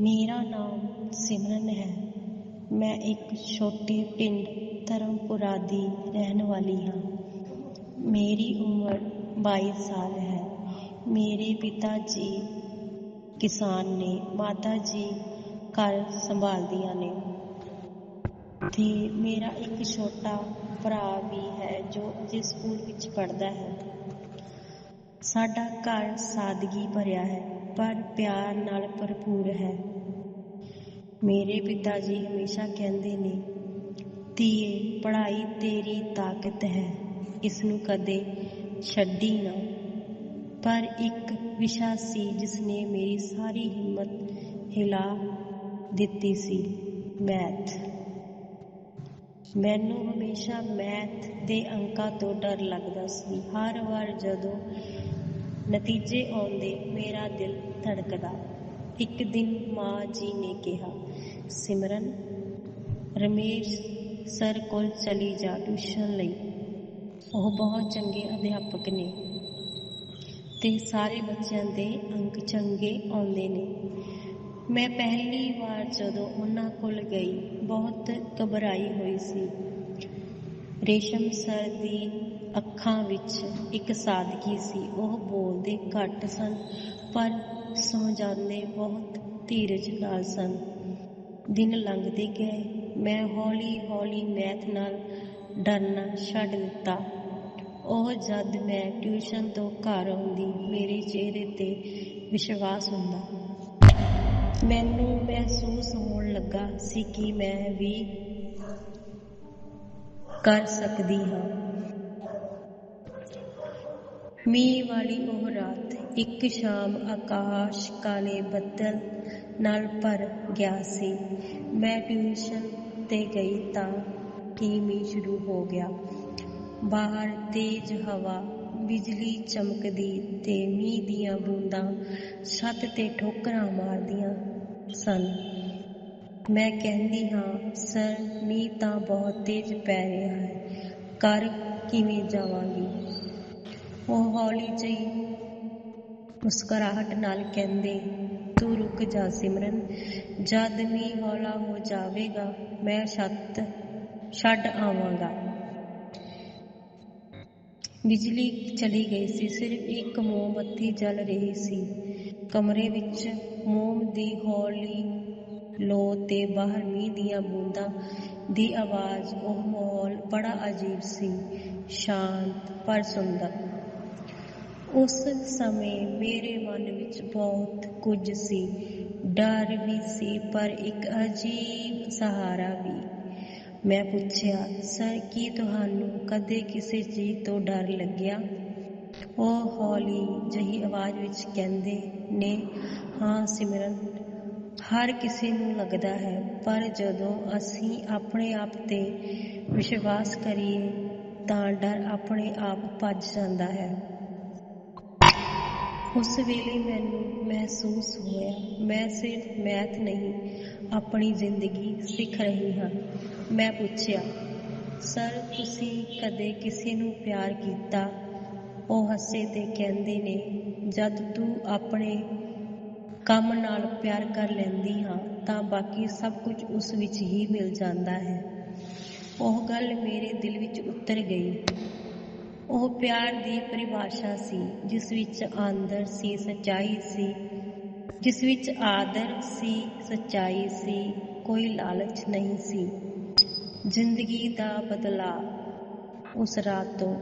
ਮੇਰਾ ਨਾਮ ਸਿਮਰਨ ਹੈ। ਮੈਂ ਇੱਕ ਛੋਟੇ ਪਿੰਡ ਧਰਮਪੁਰਾ ਦੀ ਰਹਿਣ ਵਾਲੀ ਹਾਂ। ਮੇਰੀ ਉਮਰ 22 ਸਾਲ ਹੈ। ਮੇਰੇ ਪਿਤਾ ਜੀ ਕਿਸਾਨ ਨੇ, ਮਾਤਾ ਜੀ ਘਰ ਸੰਭਾਲਦੀਆਂ ਨੇ। ਤੇ ਮੇਰਾ ਇੱਕ ਛੋਟਾ ਭਰਾ ਵੀ ਹੈ ਜੋ ਅਜੇ ਸਕੂਲ ਵਿੱਚ ਪੜ੍ਹਦਾ ਹੈ। ਸਾਡਾ ਘਰ ਸਾਦਗੀ ਭਰਿਆ ਹੈ। ਪਰ ਪਿਆਰ ਨਾਲ ਭਰਪੂਰ ਹੈ। ਮੇਰੇ ਪਿਤਾ ਜੀ ਹਮੇਸ਼ਾ ਕਹਿੰਦੇ ਨੇ, ਧੀਏ, ਪੜ੍ਹਾਈ ਤੇਰੀ ਤਾਕਤ ਹੈ ਇਸ ਨੂੰ ਕਦੇ ਛੱਡੀ ਨਾ। ਪਰ ਇੱਕ ਵਿਸ਼ਾ ਸੀ ਜਿਸ ਨੇ ਮੇਰੀ ਸਾਰੀ ਹਿੰਮਤ ਹਿਲਾ ਦਿੱਤੀ ਸੀ, ਮੈਥ। ਮੈਨੂੰ ਹਮੇਸ਼ਾ ਮੈਥ ਦੇ ਅੰਕਾਂ ਤੋਂ ਡਰ ਲੱਗਦਾ ਸੀ। ਹਰ ਵਾਰ ਜਦੋਂ ਨਤੀਜੇ ਆਉਂਦੇ ਮੇਰਾ ਦਿਲ ਧੜਕਦਾ। ਇੱਕ ਦਿਨ ਮਾਂ ਜੀ ਨੇ ਕਿਹਾ, ਸਿਮਰਨ, ਰਮੇਸ਼ ਸਰ ਕੋਲ ਚਲੀ ਜਾ ਟਿਊਸ਼ਨ ਲਈ। ਉਹ ਬਹੁਤ ਚੰਗੇ ਅਧਿਆਪਕ ਨੇ ਤੇ ਸਾਰੇ ਬੱਚਿਆਂ ਦੇ ਅੰਕ ਚੰਗੇ ਆਉਂਦੇ ਨੇ। ਮੈਂ ਪਹਿਲੀ ਵਾਰ ਜਦੋਂ ਉਹਨਾਂ ਕੋਲ ਗਈ, ਬਹੁਤ ਘਬਰਾਈ ਹੋਈ ਸੀ। ਰੇਸ਼ਮ ਸਰ ਦੀ ਅੱਖਾਂ ਵਿੱਚ ਇੱਕ ਸਾਦਗੀ ਸੀ। ਉਹ ਬੋਲਦੇ ਘੱਟ ਸਨ, ਪਰ ਸਮਝਾਉਂਦੇ ਬਹੁਤ ਧੀਰਜ ਨਾਲ ਸਨ। ਦਿਨ ਲੰਘਦੇ ਗਏ। ਮੈਂ ਹੌਲੀ ਹੌਲੀ ਮੈਥ ਨਾਲ ਡਰਨਾ ਛੱਡ ਦਿੱਤਾ। ਉਹ ਜਦ ਮੈਂ ਟਿਊਸ਼ਨ ਤੋਂ ਘਰ ਆਉਂਦੀ, ਮੇਰੇ ਚਿਹਰੇ ਤੇ ਵਿਸ਼ਵਾਸ ਹੁੰਦਾ। ਮੈਨੂੰ ਮਹਿਸੂਸ ਹੋਣ ਲੱਗਾ ਸੀ ਕਿ ਮੈਂ ਵੀ ਕਰ ਸਕਦੀ ਹਾਂ। ਮੀਂਹ ਵਾਲੀ ਉਹ ਰਾਤ, ਇੱਕ ਸ਼ਾਮ ਆਕਾਸ਼ ਕਾਲੇ ਬੱਦਲ ਨਾਲ ਭਰ ਗਿਆ ਸੀ। ਮੈਂ ਟਿਊਸ਼ਨ ਤੇ ਗਈ ਤਾਂ ਕਿ ਮੀਂਹ ਸ਼ੁਰੂ ਹੋ ਗਿਆ। ਬਾਹਰ ਤੇਜ਼ ਹਵਾ, ਬਿਜਲੀ ਚਮਕਦੀ ਤੇ ਮੀਂਹ ਦੀਆਂ ਬੂੰਦਾਂ ਛੱਤ ਤੇ ਠੋਕਰਾਂ ਮਾਰਦੀਆਂ ਸਨ। ਮੈਂ ਕਹਿੰਦੀ ਹਾਂ, ਸਰ, ਮੀਂਹ ਤਾਂ ਬਹੁਤ ਤੇਜ਼ ਪੈ ਰਿਹਾ ਹੈ। ਘਰ ਕਿਵੇਂ ਜਾਵਾਂਗੀ? ਉਹ ਹੌਲੀ ਜਿਹੀ ਮੁਸਕਰਾਹਟ ਨਾਲ ਕਹਿੰਦੇ, ਤੂੰ ਰੁਕ ਜਾ ਸਿਮਰਨ। ਜਦ ਮੀਂਹ ਹੌਲਾ ਹੋ ਜਾਵੇਗਾ, ਮੈਂ ਛੱਤ ਛੱਡ ਆਵਾਂਗਾ। ਬਿਜਲੀ ਚਲੀ ਗਈ ਸੀ, ਸਿਰਫ ਇੱਕ ਮੋਮਬੱਤੀ ਜਲ ਰਹੀ ਸੀ। ਕਮਰੇ ਵਿੱਚ ਮੋਮ ਦੀ ਹੌਲੀ ਲੋ ਤੇ ਬਾਹਰ ਮੀਂਹ ਦੀਆਂ ਬੂੰਦਾਂ ਦੀ ਆਵਾਜ਼, ਉਹ ਮਾਹੌਲ ਬੜਾ ਅਜੀਬ ਸੀ, ਸ਼ਾਂਤ ਪਰ ਸੁੰਦਰ। ਉਸ ਸਮੇਂ ਮੇਰੇ ਮਨ ਵਿੱਚ ਬਹੁਤ ਕੁਝ ਸੀ, ਡਰ ਵੀ ਸੀ, ਪਰ ਇੱਕ ਅਜੀਬ ਸਹਾਰਾ ਵੀ। ਮੈਂ ਪੁੱਛਿਆ, ਸਰ, ਕੀ ਤੁਹਾਨੂੰ ਕਦੇ ਕਿਸੇ ਚੀਜ਼ ਤੋਂ ਡਰ ਲੱਗਿਆ? ਉਹ ਹੌਲੀ ਜਹੀ ਆਵਾਜ਼ ਵਿੱਚ ਕਹਿੰਦੇ ਨੇ, ਹਾਂ ਸਿਮਰਨ ਹਰ ਕਿਸੇ ਨੂੰ ਲੱਗਦਾ ਹੈ, ਪਰ ਜਦੋਂ ਅਸੀਂ ਆਪਣੇ ਆਪ ਤੇ ਵਿਸ਼ਵਾਸ ਕਰੀਏ, ਤਾਂ ਡਰ ਆਪਣੇ ਆਪ ਭੱਜ ਜਾਂਦਾ ਹੈ। ਉਸ ਵੇਲੇ ਮੈਨੂੰ ਮਹਿਸੂਸ ਹੋਇਆ, ਮੈਂ ਸਿਰਫ ਮੈਥ ਨਹੀਂ, ਆਪਣੀ ਜ਼ਿੰਦਗੀ ਸਿੱਖ ਰਹੀ ਹਾਂ। ਮੈਂ ਪੁੱਛਿਆ, ਸਰ, ਤੁਸੀਂ ਕਦੇ ਕਿਸੇ ਨੂੰ ਪਿਆਰ ਕੀਤਾ? ਉਹ ਹੱਸੇ ਤੇ ਕਹਿੰਦੇ ਨੇ, ਜਦ ਤੂੰ ਆਪਣੇ ਕੰਮ ਨਾਲ ਪਿਆਰ ਕਰ ਲੈਂਦੀ ਹਾਂ, ਤਾਂ ਬਾਕੀ ਸਭ ਕੁਝ ਉਸ ਵਿੱਚ ਹੀ ਮਿਲ ਜਾਂਦਾ ਹੈ। ਉਹ ਗੱਲ ਮੇਰੇ ਦਿਲ ਵਿੱਚ ਉਤਰ ਗਈ। ਉਹ ਪਿਆਰ ਦੀ ਪਰਿਭਾਸ਼ਾ ਸੀ, ਜਿਸ ਵਿੱਚ ਆਦਰ ਸੀ, ਸਚਾਈ ਸੀ। ਜਿਸ ਵਿੱਚ ਆਦਰ ਸੀ, ਸਚਾਈ ਸੀ, ਕੋਈ ਲਾਲਚ ਨਹੀਂ ਸੀ। ਜ਼ਿੰਦਗੀ ਦਾ ਬਦਲਾ ਉਸ ਰਾਤ ਤੋਂ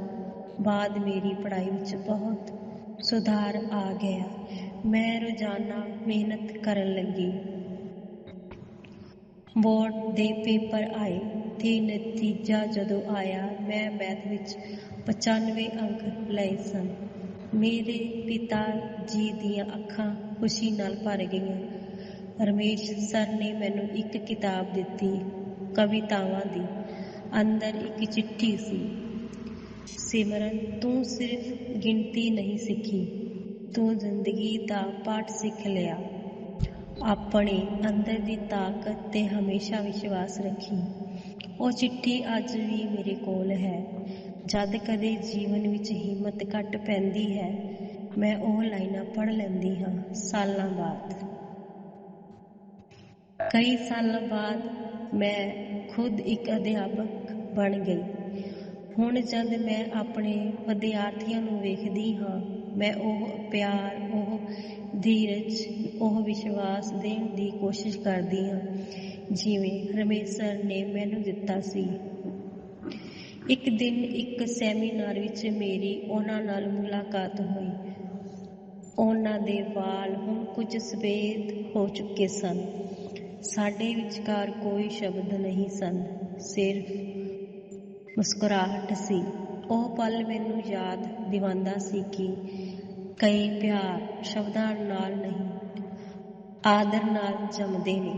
ਬਾਅਦ ਮੇਰੀ ਪੜ੍ਹਾਈ ਵਿੱਚ ਬਹੁਤ ਸੁਧਾਰ ਆ ਗਿਆ। ਮੈਂ ਰੋਜ਼ਾਨਾ ਮਿਹਨਤ ਕਰਨ ਲੱਗੀ। ਬੋਰਡ ਦੇ ਪੇਪਰ ਆਏ ਤੇ ਨਤੀਜਾ ਜਦੋਂ ਆਇਆ, ਮੈਂ ਮੈਥ ਵਿੱਚ 95 ਅੰਕ ਲਏ ਸਨ। ਮੇਰੇ ਪਿਤਾ ਜੀ ਦੀਆਂ ਅੱਖਾਂ ਖੁਸ਼ੀ ਨਾਲ ਭਰ ਗਈਆਂ। ਰਮੇਸ਼ ਸਰ ਨੇ ਮੈਨੂੰ ਇੱਕ ਕਿਤਾਬ ਦਿੱਤੀ, ਕਵਿਤਾਵਾਂ ਦੀ। ਅੰਦਰ ਇੱਕ ਚਿੱਠੀ ਸੀ। ਸਿਮਰਨ, ਤੂੰ ਸਿਰਫ ਗਿਣਤੀ ਨਹੀਂ ਸਿੱਖੀ। ਤੂੰ ਜ਼ਿੰਦਗੀ ਦਾ ਪਾਠ ਸਿੱਖ ਲਿਆ। ਆਪਣੇ ਅੰਦਰ ਦੀ ਤਾਕਤ ਤੇ ਹਮੇਸ਼ਾ ਵਿਸ਼ਵਾਸ ਰੱਖੀ। ਉਹ ਚਿੱਠੀ ਅੱਜ ਵੀ ਮੇਰੇ ਕੋਲ ਹੈ। ਜਦ ਕਦੇ ਜੀਵਨ ਵਿੱਚ ਹਿੰਮਤ ਘਟ ਪੈਂਦੀ ਹੈ, ਮੈਂ ਉਹ ਲਾਈਨਾਂ ਪੜ੍ਹ ਲੈਂਦੀ ਹਾਂ, ਸਾਲਾਂ ਬਾਅਦ। ਕਈ ਸਾਲਾਂ ਬਾਅਦ ਮੈਂ ਖੁਦ ਇੱਕ ਅਧਿਆਪਕ ਬਣ ਗਈ। ਹੁਣ ਜਦ ਮੈਂ ਆਪਣੇ ਵਿਦਿਆਰਥੀਆਂ ਨੂੰ ਵੇਖਦੀ ਹਾਂ ਮੈਂ ਉਹ ਪਿਆਰ, ਉਹ ਧੀਰਜ, ਉਹ ਵਿਸ਼ਵਾਸ ਦੇਣ ਦੀ ਕੋਸ਼ਿਸ਼ ਕਰਦੀ ਹਾਂ। ਜਿਵੇਂ ਰਮੇਸ਼ਰ ਨੇ ਮੈਨੂੰ ਦਿੱਤਾ ਸੀ। ਇੱਕ ਦਿਨ ਇੱਕ ਸੈਮੀਨਾਰ ਵਿੱਚ ਮੇਰੀ ਉਹਨਾਂ ਨਾਲ ਮੁਲਾਕਾਤ ਹੋਈ। ਉਹਨਾਂ ਦੇ ਵਾਲ ਹੁਣ ਕੁਝ ਸਫੇਦ ਹੋ ਚੁੱਕੇ ਸਨ। ਸਾਡੇ ਵਿਚਕਾਰ ਕੋਈ ਸ਼ਬਦ ਨਹੀਂ ਸਨ। ਸਿਰਫ ਮੁਸਕਰਾਹਟ ਸੀ। ਉਹ ਪਲ ਮੈਨੂੰ ਯਾਦ ਦਿਵਾਉਂਦਾ ਸੀ ਕਿ ਕਈ ਪਿਆਰ ਸ਼ਬਦਾਂ ਨਾਲ ਨਹੀਂ, ਆਦਰ ਨਾਲ ਜੰਮਦੇ ਨੇ।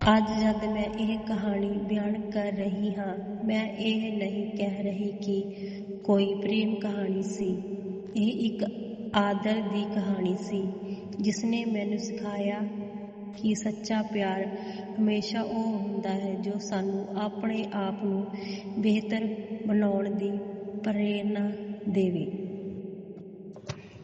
ਅੱਜ ਜਦ ਮੈਂ ਇਹ ਕਹਾਣੀ ਬਿਆਨ ਕਰ ਰਹੀ ਹਾਂ, ਮੈਂ ਇਹ ਨਹੀਂ ਕਹਿ ਰਹੀ ਕਿ ਕੋਈ ਪ੍ਰੇਮ ਕਹਾਣੀ ਸੀ। ਇਹ ਇੱਕ ਆਦਰ ਦੀ ਕਹਾਣੀ ਸੀ ਜਿਸ ਨੇ ਮੈਨੂੰ ਸਿਖਾਇਆ ਕਿ ਸੱਚਾ ਪਿਆਰ ਹਮੇਸ਼ਾ ਉਹ ਹੁੰਦਾ ਹੈ ਜੋ ਸਾਨੂੰ ਆਪਣੇ ਆਪ ਨੂੰ ਬਿਹਤਰ ਬਣਾਉਣ ਦੀ ਪ੍ਰੇਰਨਾ ਦੇਵੇ।